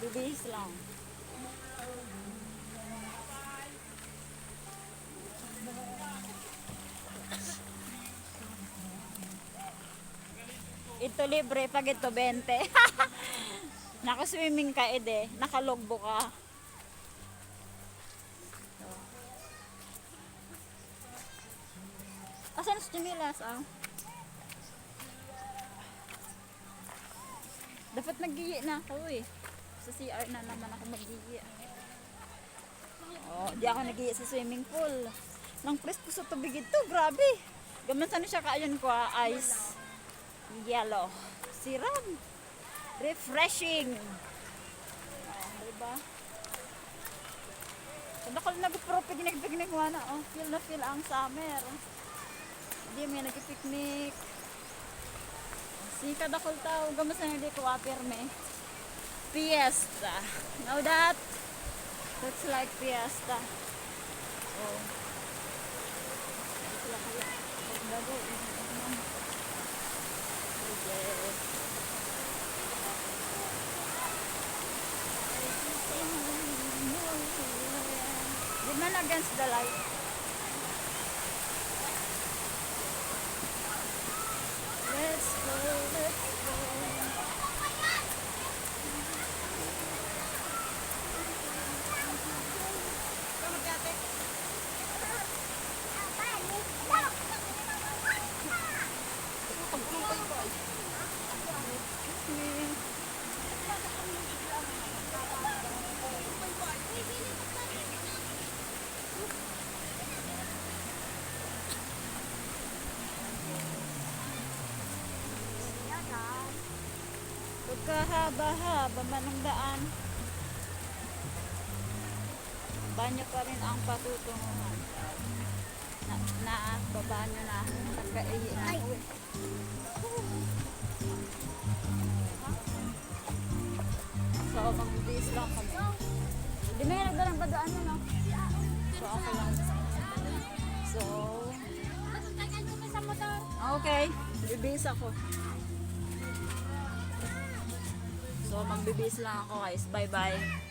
Bibihis lang. Ito libre pag ito 20. Naka-swimming ka ede, nakalogbo ka. Asan si Jamilas? Ah? Dapat nagiyi na ako eh. Sa CR na naman ako magiyi. Oh, di ako nagiyi sa swimming pool. Nang presko sa tubig ito, grabe. Gamansan na siya kaayon ko ah, ice. Yellow. Siram. Refreshing. Oh, diba? Kada ko nag-pro picnic-picnic mo na. Oh, feel na feel ang summer. Hindi may nag-picnic. Si kadakol tao, gamas na hindi ko apirme. Fiesta. Know that? Looks like fiesta. Oh. Sila kaya. Man against the light. Pagkahaba-haba man ang daan. Banyo pa rin ang patutunguhan. Na, na baba nyo na. Nagkaihi na ako eh. So, mag-bis lang kami. Hindi may nagdalang padaan yun, no? So, ako lang. So, okay. Bibis ako. Magbibis lang ako guys. Bye-bye.